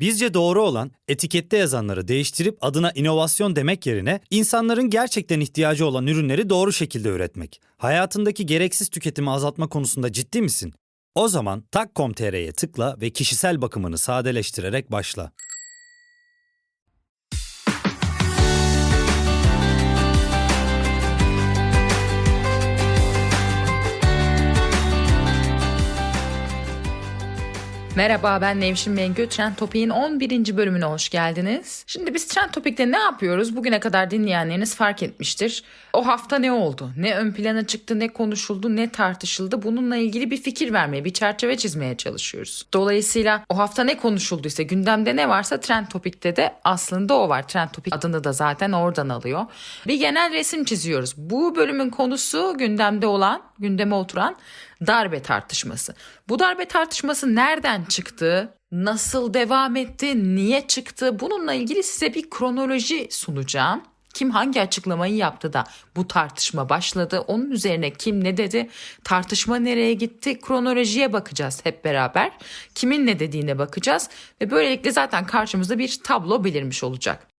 Bizce doğru olan etikette yazanları değiştirip adına inovasyon demek yerine insanların gerçekten ihtiyacı olan ürünleri doğru şekilde üretmek. Hayatındaki gereksiz tüketimi azaltma konusunda ciddi misin? O zaman tak.com.tr'ye tıkla ve kişisel bakımını sadeleştirerek başla. Merhaba ben Nevşin Mengü. Trend Topik'in 11. bölümüne hoş geldiniz. Şimdi biz Trend Topik'te ne yapıyoruz? Bugüne kadar dinleyenleriniz fark etmiştir. O hafta ne oldu? Ne ön plana çıktı, ne konuşuldu, ne tartışıldı? Bununla ilgili bir fikir vermeye, bir çerçeve çizmeye çalışıyoruz. Dolayısıyla o hafta ne konuşulduysa, gündemde ne varsa Trend Topik'te de aslında o var. Trend Topik adını da zaten oradan alıyor. Bir genel resim çiziyoruz. Bu bölümün konusu gündemde olan, gündeme oturan darbe tartışması. Bu darbe tartışması nereden çıktı? Nasıl devam etti? Niye çıktı? Bununla ilgili size bir kronoloji sunacağım. Kim hangi açıklamayı yaptı da bu tartışma başladı? Onun üzerine kim ne dedi? Tartışma nereye gitti? Kronolojiye bakacağız hep beraber. Kimin ne dediğine bakacağız ve böylelikle zaten karşımızda bir tablo belirmiş olacak.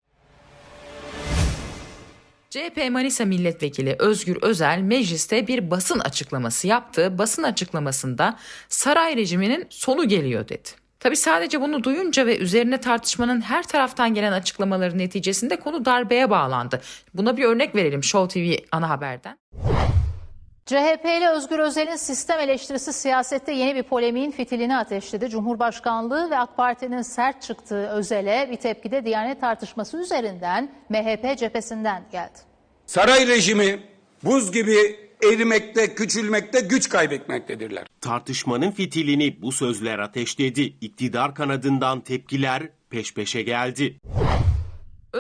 CHP Manisa Milletvekili Özgür Özel mecliste bir basın açıklaması yaptı. Basın açıklamasında saray rejiminin sonu geliyor dedi. Tabi sadece bunu duyunca ve üzerine tartışmanın her taraftan gelen açıklamaların neticesinde konu darbeye bağlandı. Buna bir örnek verelim Show TV ana haberden. CHP'li Özgür Özel'in sistem eleştirisi siyasette yeni bir polemiğin fitilini ateşledi. Cumhurbaşkanlığı ve AK Parti'nin sert çıktığı Özel'e bir tepkide Diyanet tartışması üzerinden MHP cephesinden geldi. Saray rejimi buz gibi erimekte, küçülmekte, güç kaybetmektedirler. Tartışmanın fitilini bu sözler ateşledi. İktidar kanadından tepkiler peş peşe geldi.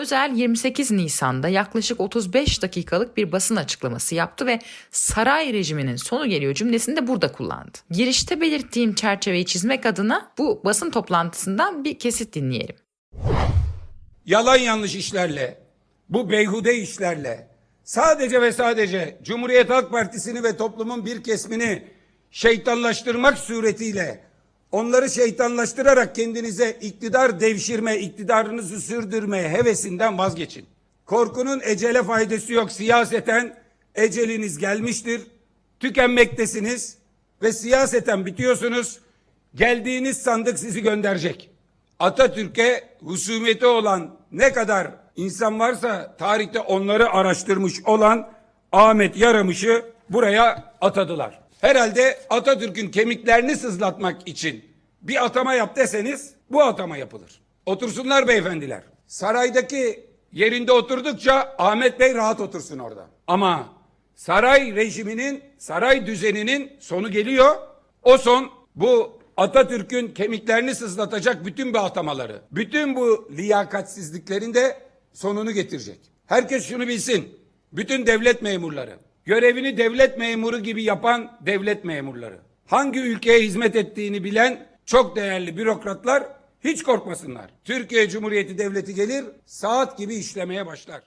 Özel 28 Nisan'da yaklaşık 35 dakikalık bir basın açıklaması yaptı ve saray rejiminin sonu geliyor cümlesini de burada kullandı. Girişte belirttiğim çerçeveyi çizmek adına bu basın toplantısından bir kesit dinleyelim. Yalan yanlış işlerle, bu beyhude işlerle sadece ve sadece Cumhuriyet Halk Partisi'ni ve toplumun bir kesmini şeytanlaştırmak suretiyle onları şeytanlaştırarak kendinize iktidar devşirme, iktidarınızı sürdürme hevesinden vazgeçin. Korkunun ecele faydası yok. Siyaseten eceliniz gelmiştir. Tükenmektesiniz ve siyaseten bitiyorsunuz. Geldiğiniz sandık sizi gönderecek. Atatürk'e husumeti olan ne kadar insan varsa tarihte onları araştırmış olan Ahmet Yaramış'ı buraya atadılar. Herhalde Atatürk'ün kemiklerini sızlatmak için bir atama yap deseniz bu atama yapılır. Otursunlar beyefendiler. Saraydaki yerinde oturdukça Ahmet Bey rahat otursun orada. Ama saray rejiminin, saray düzeninin sonu geliyor. O son bu Atatürk'ün kemiklerini sızlatacak bütün bu atamaları, bütün bu liyakatsizliklerin de sonunu getirecek. Herkes şunu bilsin. Bütün devlet memurları, görevini devlet memuru gibi yapan devlet memurları, hangi ülkeye hizmet ettiğini bilen çok değerli bürokratlar hiç korkmasınlar. Türkiye Cumhuriyeti Devleti gelir, saat gibi işlemeye başlar.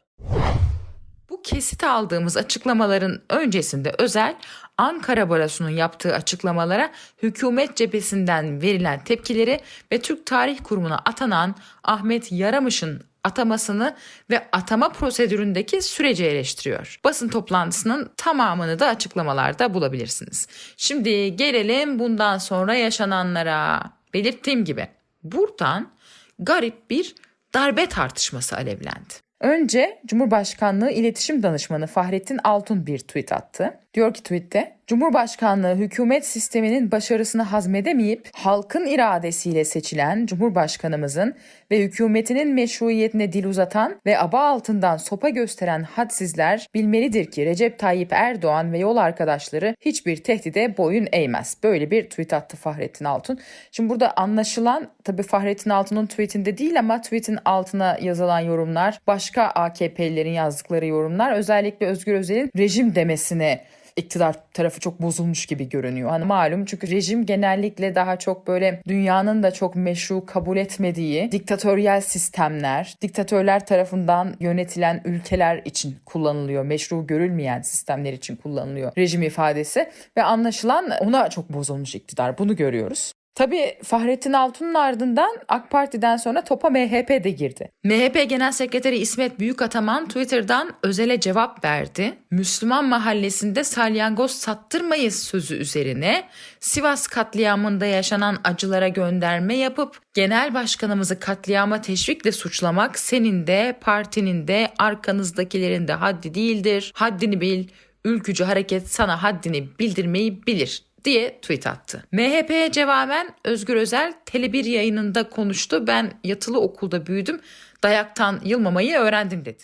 Bu kesit aldığımız açıklamaların öncesinde özel Ankara Barosu'nun yaptığı açıklamalara hükümet cephesinden verilen tepkileri ve Türk Tarih Kurumu'na atanan Ahmet Yaramış'ın atamasını ve atama prosedüründeki süreci eleştiriyor. Basın toplantısının tamamını da açıklamalarda bulabilirsiniz. Şimdi gelelim bundan sonra yaşananlara. Belirttiğim gibi buradan garip bir darbe tartışması alevlendi. Önce Cumhurbaşkanlığı İletişim Danışmanı Fahrettin Altun bir tweet attı. Diyor ki tweette, Cumhurbaşkanlığı hükümet sisteminin başarısını hazmedemeyip halkın iradesiyle seçilen Cumhurbaşkanımızın ve hükümetinin meşruiyetine dil uzatan ve aba altından sopa gösteren hadsizler bilmelidir ki Recep Tayyip Erdoğan ve yol arkadaşları hiçbir tehdide boyun eğmez. Böyle bir tweet attı Fahrettin Altun. Şimdi burada anlaşılan tabii Fahrettin Altun'un tweetinde değil ama tweetin altına yazılan yorumlar başka AKP'lilerin yazdıkları yorumlar özellikle Özgür Özel'in rejim demesine iktidar tarafı çok bozulmuş gibi görünüyor. Hani malum çünkü rejim genellikle daha çok böyle dünyanın da çok meşru kabul etmediği diktatöryel sistemler, diktatörler tarafından yönetilen ülkeler için kullanılıyor. Meşru görülmeyen sistemler için kullanılıyor rejim ifadesi ve anlaşılan ona çok bozulmuş iktidar. Bunu görüyoruz. Tabii Fahrettin Altun'un ardından AK Parti'den sonra topa MHP de girdi. MHP Genel Sekreteri İsmet Büyükataman Twitter'dan özele cevap verdi. Müslüman mahallesinde salyangoz sattırmayız sözü üzerine Sivas katliamında yaşanan acılara gönderme yapıp genel başkanımızı katliama teşvikle suçlamak senin de partinin de arkanızdakilerin de haddi değildir. Haddini bil, ülkücü hareket sana haddini bildirmeyi bilir diye tweet attı. MHP'ye cevaben Özgür Özel Tele1 yayınında konuştu. Ben yatılı okulda büyüdüm. Dayaktan yılmamayı öğrendim dedi.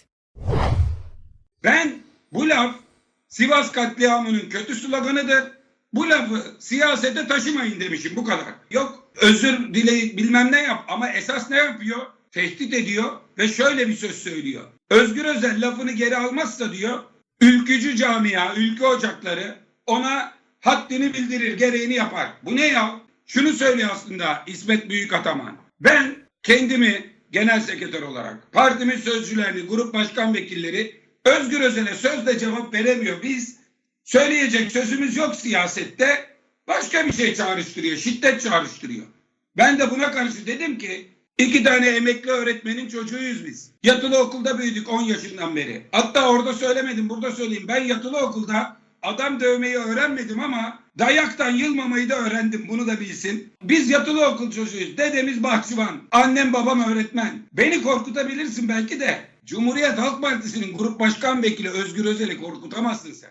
Ben bu laf Sivas katliamının kötü sloganıdır. Bu lafı siyasete taşımayın demişim bu kadar. Yok özür dileyip bilmem ne yap ama esas ne yapıyor? Tehdit ediyor ve şöyle bir söz söylüyor. Özgür Özel lafını geri almazsa diyor ülkücü camia, ülke ocakları ona haddini bildirir, gereğini yapar. Bu ne ya? Şunu söylüyor aslında İsmet Büyük Ataman. Ben kendimi genel sekreter olarak partimin sözcülerini, grup başkan vekilleri Özgür Özel'e sözle cevap veremiyor. Biz söyleyecek sözümüz yok siyasette. Başka bir şey çağrıştırıyor, şiddet çağrıştırıyor. Ben de buna karşı dedim ki iki tane emekli öğretmenin çocuğuyuz biz. Yatılı okulda büyüdük 10 yaşından beri. Hatta orada söylemedim, burada söyleyeyim. Ben yatılı okulda adam dövmeyi öğrenmedim ama dayaktan yılmamayı da öğrendim. Bunu da bilsin. Biz yatılı okul çocuğuyuz. Dedemiz bahçıvan. Annem babam öğretmen. Beni korkutabilirsin belki de. Cumhuriyet Halk Partisi'nin grup başkan vekili Özgür Özel'i korkutamazsın sen.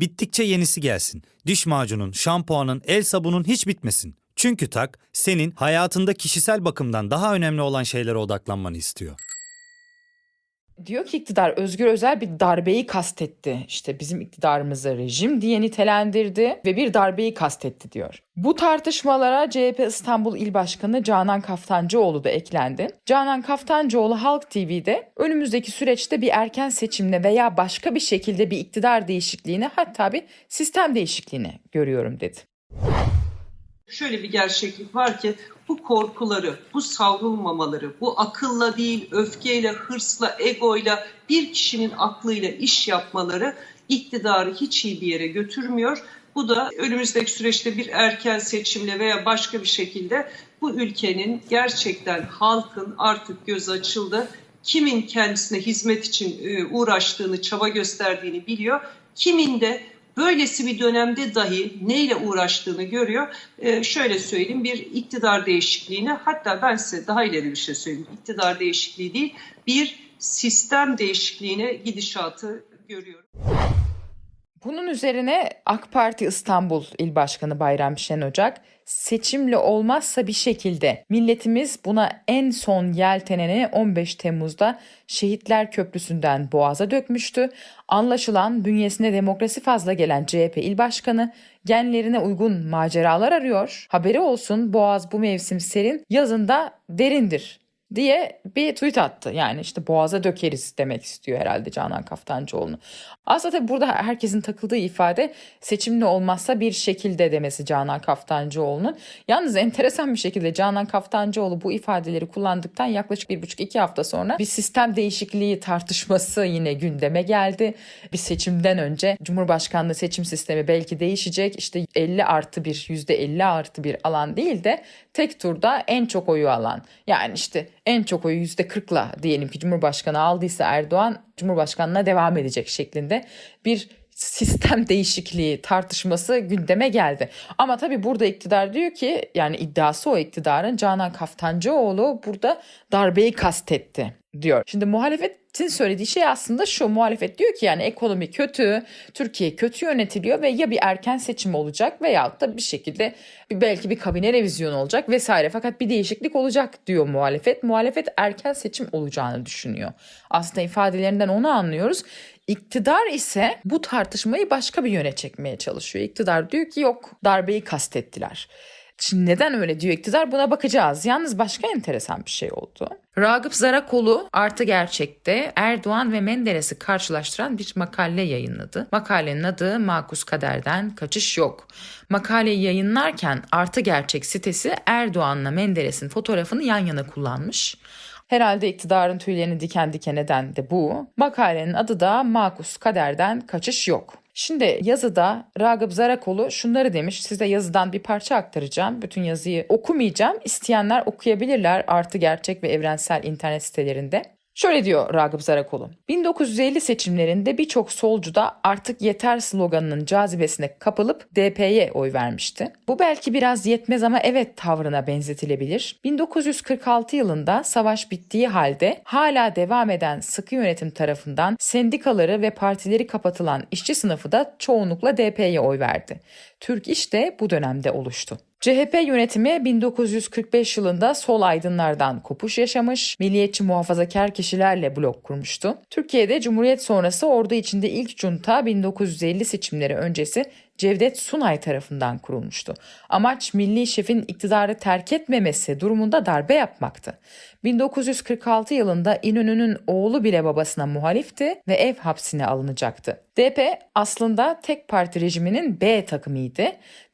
bittikçe yenisi gelsin. Diş macunun, şampuanın, el sabunun hiç bitmesin. Çünkü Tak, senin hayatında kişisel bakımdan daha önemli olan şeylere odaklanmanı istiyor. Diyor ki iktidar Özgür Özel bir darbeyi kastetti. İşte bizim iktidarımızı rejim diye nitelendirdi ve bir darbeyi kastetti diyor. Bu tartışmalara CHP İstanbul İl Başkanı Canan Kaftancıoğlu da eklendi. Canan Kaftancıoğlu Halk TV'de önümüzdeki süreçte bir erken seçimle veya başka bir şekilde bir iktidar değişikliğini hatta bir sistem değişikliğini görüyorum dedi. Şöyle bir gerçeklik var ki bu korkuları, bu savrulmamaları, bu akılla değil öfkeyle, hırsla, egoyla bir kişinin aklıyla iş yapmaları iktidarı hiç iyi bir yere götürmüyor. Bu da önümüzdeki süreçte bir erken seçimle veya başka bir şekilde bu ülkenin gerçekten halkın artık göz açıldı. Kimin kendisine hizmet için e, uğraştığını, çaba gösterdiğini biliyor. Kimin de böylesi bir dönemde dahi neyle uğraştığını görüyor. Ee, şöyle söyleyeyim bir iktidar değişikliğine hatta ben size daha ileri bir şey söyleyeyim. İktidar değişikliği değil bir sistem değişikliğine gidişatı görüyorum. Bunun üzerine AK Parti İstanbul İl Başkanı Bayram Şenocak seçimle olmazsa bir şekilde milletimiz buna en son yelteneni 15 Temmuz'da Şehitler Köprüsü'nden Boğaz'a dökmüştü. Anlaşılan bünyesine demokrasi fazla gelen CHP İl Başkanı genlerine uygun maceralar arıyor. Haberi olsun Boğaz bu mevsim serin, yazında derindir diye bir tweet attı. Yani işte boğaza dökeriz demek istiyor herhalde Canan Kaftancıoğlu'nu. Aslında tabii burada herkesin takıldığı ifade seçimli olmazsa bir şekilde demesi Canan Kaftancıoğlu'nun. Yalnız enteresan bir şekilde Canan Kaftancıoğlu bu ifadeleri kullandıktan yaklaşık bir buçuk iki hafta sonra bir sistem değişikliği tartışması yine gündeme geldi. Bir seçimden önce Cumhurbaşkanlığı seçim sistemi belki değişecek. İşte 50 artı bir yüzde 50 artı bir alan değil de tek turda en çok oyu alan yani işte en çok oyu %40'la diyelim ki Cumhurbaşkanı aldıysa Erdoğan Cumhurbaşkanlığına devam edecek şeklinde bir sistem değişikliği tartışması gündeme geldi. Ama tabii burada iktidar diyor ki yani iddiası o iktidarın Canan Kaftancıoğlu burada darbeyi kastetti diyor. Şimdi muhalefetin söylediği şey aslında şu muhalefet diyor ki yani ekonomi kötü, Türkiye kötü yönetiliyor ve ya bir erken seçim olacak veyahut da bir şekilde belki bir kabine revizyonu olacak vesaire fakat bir değişiklik olacak diyor muhalefet. Muhalefet erken seçim olacağını düşünüyor. Aslında ifadelerinden onu anlıyoruz. İktidar ise bu tartışmayı başka bir yöne çekmeye çalışıyor. İktidar diyor ki yok darbeyi kastettiler. Şimdi neden öyle diyor iktidar buna bakacağız. Yalnız başka enteresan bir şey oldu. Ragıp Zarakoğlu artı gerçekte Erdoğan ve Menderes'i karşılaştıran bir makale yayınladı. Makalenin adı Makus Kader'den Kaçış Yok. Makaleyi yayınlarken artı gerçek sitesi Erdoğan'la Menderes'in fotoğrafını yan yana kullanmış. Herhalde iktidarın tüylerini diken diken eden de bu. Makalenin adı da Makus Kader'den Kaçış Yok. Şimdi yazıda Ragıp Zarakoğlu şunları demiş. Size yazıdan bir parça aktaracağım. Bütün yazıyı okumayacağım. İsteyenler okuyabilirler artı gerçek ve evrensel internet sitelerinde. Şöyle diyor Ragıp Zarakoğlu. 1950 seçimlerinde birçok solcu da artık yeter sloganının cazibesine kapılıp DP'ye oy vermişti. Bu belki biraz yetmez ama evet tavrına benzetilebilir. 1946 yılında savaş bittiği halde hala devam eden sıkı yönetim tarafından sendikaları ve partileri kapatılan işçi sınıfı da çoğunlukla DP'ye oy verdi. Türk İş de bu dönemde oluştu. CHP yönetimi 1945 yılında sol aydınlardan kopuş yaşamış, milliyetçi muhafazakar kişilerle blok kurmuştu. Türkiye'de Cumhuriyet sonrası ordu içinde ilk junta 1950 seçimleri öncesi Cevdet Sunay tarafından kurulmuştu. Amaç milli şefin iktidarı terk etmemesi durumunda darbe yapmaktı. 1946 yılında İnönü'nün oğlu bile babasına muhalifti ve ev hapsine alınacaktı. DP aslında tek parti rejiminin B takımıydı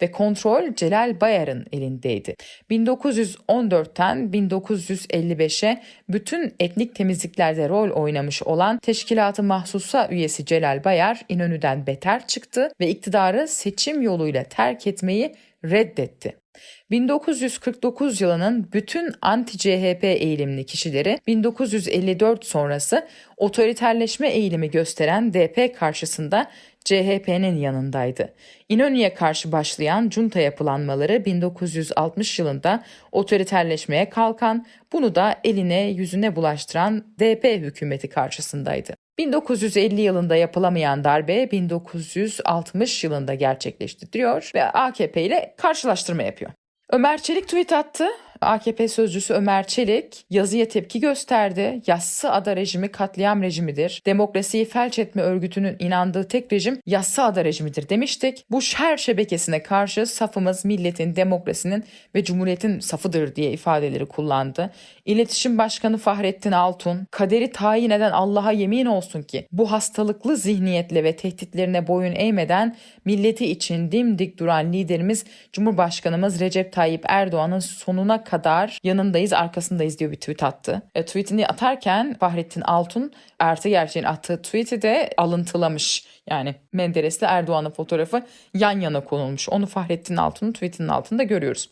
ve kontrol Celal Bayar'ın elindeydi. 1914'ten 1955'e bütün etnik temizliklerde rol oynamış olan Teşkilat-ı Mahsusa üyesi Celal Bayar İnönü'den beter çıktı ve iktidarı seçim yoluyla terk etmeyi reddetti. 1949 yılının bütün anti-CHP eğilimli kişileri 1954 sonrası otoriterleşme eğilimi gösteren DP karşısında CHP'nin yanındaydı. İnönü'ye karşı başlayan junta yapılanmaları 1960 yılında otoriterleşmeye kalkan, bunu da eline yüzüne bulaştıran DP hükümeti karşısındaydı. 1950 yılında yapılamayan darbe 1960 yılında gerçekleşti diyor ve AKP ile karşılaştırma yapıyor. Ömer Çelik tweet attı. AKP sözcüsü Ömer Çelik yazıya tepki gösterdi. Yassı ada rejimi katliam rejimidir. Demokrasiyi felç etme örgütünün inandığı tek rejim yassı ada rejimidir demiştik. Bu şer şebekesine karşı safımız milletin, demokrasinin ve cumhuriyetin safıdır diye ifadeleri kullandı. İletişim Başkanı Fahrettin Altun, kaderi tayin eden Allah'a yemin olsun ki bu hastalıklı zihniyetle ve tehditlerine boyun eğmeden milleti için dimdik duran liderimiz Cumhurbaşkanımız Recep Tayyip Erdoğan'ın sonuna kadar yanındayız arkasındayız diyor bir tweet attı. E, tweetini atarken Fahrettin Altun Artı Gerçek'in attığı tweet'i de alıntılamış. Yani Menderes'le Erdoğan'ın fotoğrafı yan yana konulmuş. Onu Fahrettin Altun'un tweetinin altında görüyoruz.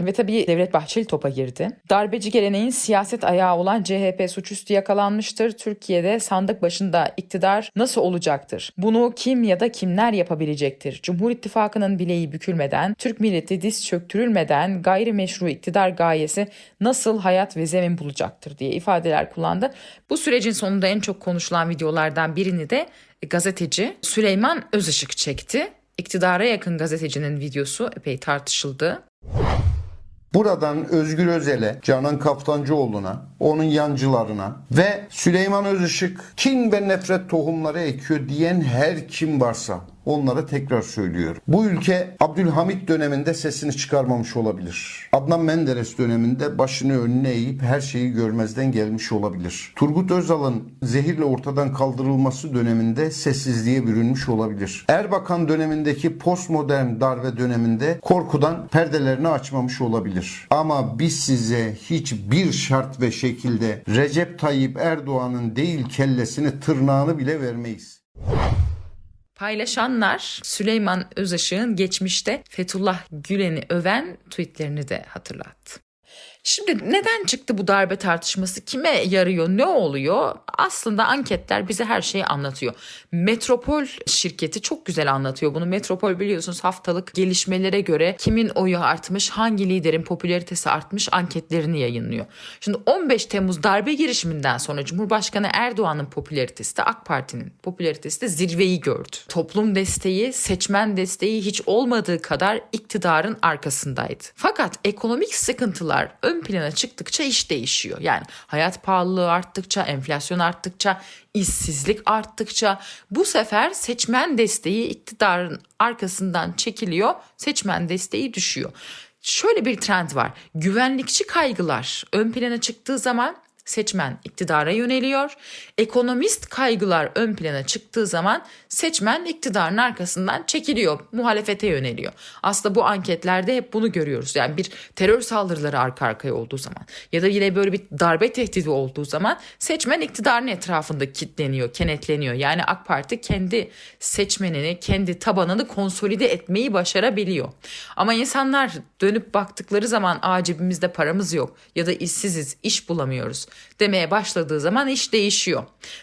Ve tabii Devlet Bahçeli topa girdi. Darbeci geleneğin siyaset ayağı olan CHP suçüstü yakalanmıştır. Türkiye'de sandık başında iktidar nasıl olacaktır? Bunu kim ya da kimler yapabilecektir? Cumhur İttifakı'nın bileği bükülmeden, Türk milleti diz çöktürülmeden gayrimeşru iktidar gayesi nasıl hayat ve zemin bulacaktır diye ifadeler kullandı. Bu sürecin sonunda en çok konuşulan videolardan birini de gazeteci Süleyman Özışık çekti. İktidara yakın gazetecinin videosu epey tartışıldı. Buradan Özgür Özel'e, Canan Kaftancıoğlu'na, onun yancılarına ve Süleyman Özışık kin ve nefret tohumları ekiyor diyen her kim varsa onlara tekrar söylüyorum. Bu ülke Abdülhamit döneminde sesini çıkarmamış olabilir. Adnan Menderes döneminde başını önüne eğip her şeyi görmezden gelmiş olabilir. Turgut Özal'ın zehirle ortadan kaldırılması döneminde sessizliğe bürünmüş olabilir. Erbakan dönemindeki postmodern darbe döneminde korkudan perdelerini açmamış olabilir. Ama biz size hiçbir şart ve şekilde Recep Tayyip Erdoğan'ın değil kellesini tırnağını bile vermeyiz. Paylaşanlar Süleyman Özışık'ın geçmişte Fethullah Gülen'i öven tweetlerini de hatırlattı. Şimdi neden çıktı bu darbe tartışması? Kime yarıyor? Ne oluyor? Aslında anketler bize her şeyi anlatıyor. Metropol şirketi çok güzel anlatıyor bunu. Metropol biliyorsunuz haftalık gelişmelere göre kimin oyu artmış, hangi liderin popülaritesi artmış anketlerini yayınlıyor. Şimdi 15 Temmuz darbe girişiminden sonra Cumhurbaşkanı Erdoğan'ın popülaritesi de AK Parti'nin popülaritesi de zirveyi gördü. Toplum desteği, seçmen desteği hiç olmadığı kadar iktidarın arkasındaydı. Fakat ekonomik sıkıntılar ön plana çıktıkça iş değişiyor. Yani hayat pahalılığı arttıkça, enflasyon arttıkça, işsizlik arttıkça bu sefer seçmen desteği iktidarın arkasından çekiliyor, seçmen desteği düşüyor. Şöyle bir trend var. Güvenlikçi kaygılar ön plana çıktığı zaman seçmen iktidara yöneliyor. Ekonomist kaygılar ön plana çıktığı zaman seçmen iktidarın arkasından çekiliyor, muhalefete yöneliyor. Aslında bu anketlerde hep bunu görüyoruz. Yani bir terör saldırıları arka arkaya olduğu zaman ya da yine böyle bir darbe tehdidi olduğu zaman seçmen iktidarın etrafında kitleniyor, kenetleniyor. Yani AK Parti kendi seçmenini, kendi tabanını konsolide etmeyi başarabiliyor. Ama insanlar dönüp baktıkları zaman Aa, paramız yok ya da işsiziz, iş bulamıyoruz demeye başladığı zaman iş değişiyor.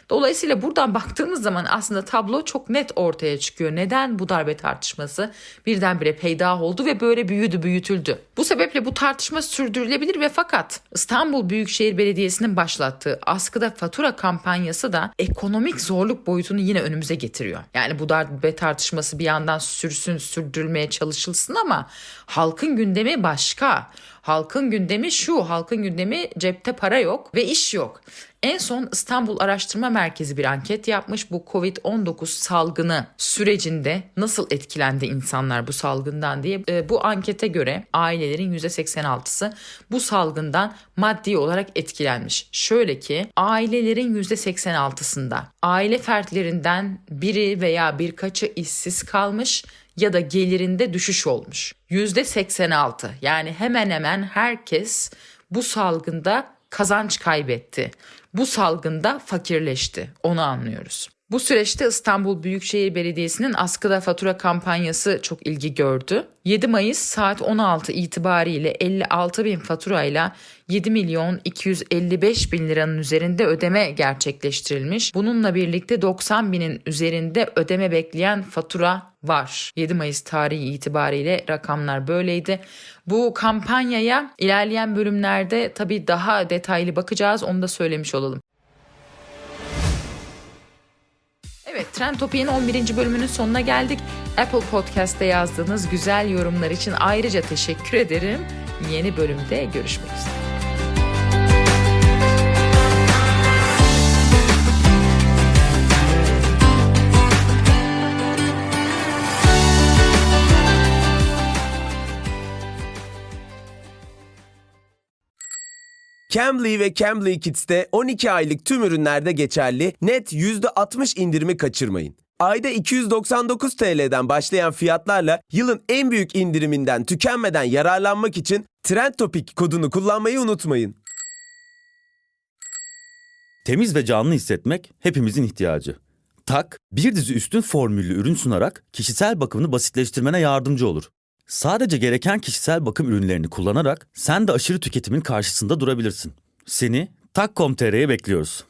Dolayısıyla buradan baktığımız zaman aslında tablo çok net ortaya çıkıyor. Neden bu darbe tartışması birdenbire peydah oldu ve böyle büyüdü, büyütüldü. Bu sebeple bu tartışma sürdürülebilir ve fakat İstanbul Büyükşehir Belediyesi'nin başlattığı askıda fatura kampanyası da ekonomik zorluk boyutunu yine önümüze getiriyor. Yani bu darbe tartışması bir yandan sürsün, sürdürülmeye çalışılsın ama halkın gündemi başka. Halkın gündemi şu, halkın gündemi cepte para yok ve iş yok. En son İstanbul Araştırma Merkezi bir anket yapmış. Bu Covid-19 salgını sürecinde nasıl etkilendi insanlar bu salgından diye. E, bu ankete göre ailelerin %86'sı bu salgından maddi olarak etkilenmiş. Şöyle ki ailelerin %86'sında aile fertlerinden biri veya birkaçı işsiz kalmış ya da gelirinde düşüş olmuş. %86 yani hemen hemen herkes bu salgında kazanç kaybetti. Bu salgında fakirleşti. Onu anlıyoruz. Bu süreçte İstanbul Büyükşehir Belediyesi'nin askıda fatura kampanyası çok ilgi gördü. 7 Mayıs saat 16 itibariyle 56 bin faturayla 7 milyon 255 bin liranın üzerinde ödeme gerçekleştirilmiş. Bununla birlikte 90 binin üzerinde ödeme bekleyen fatura var. 7 Mayıs tarihi itibariyle rakamlar böyleydi. Bu kampanyaya ilerleyen bölümlerde tabii daha detaylı bakacağız onu da söylemiş olalım. Evet Trend Topi'nin 11. bölümünün sonuna geldik. Apple Podcast'te yazdığınız güzel yorumlar için ayrıca teşekkür ederim. Yeni bölümde görüşmek üzere. Cambly ve Cambly Kids'te 12 aylık tüm ürünlerde geçerli net %60 indirimi kaçırmayın. Ayda 299 TL'den başlayan fiyatlarla yılın en büyük indiriminden tükenmeden yararlanmak için Trend Topic kodunu kullanmayı unutmayın. Temiz ve canlı hissetmek hepimizin ihtiyacı. Tak, bir dizi üstün formüllü ürün sunarak kişisel bakımını basitleştirmene yardımcı olur. Sadece gereken kişisel bakım ürünlerini kullanarak sen de aşırı tüketimin karşısında durabilirsin. Seni Tak.com.tr'ye bekliyoruz.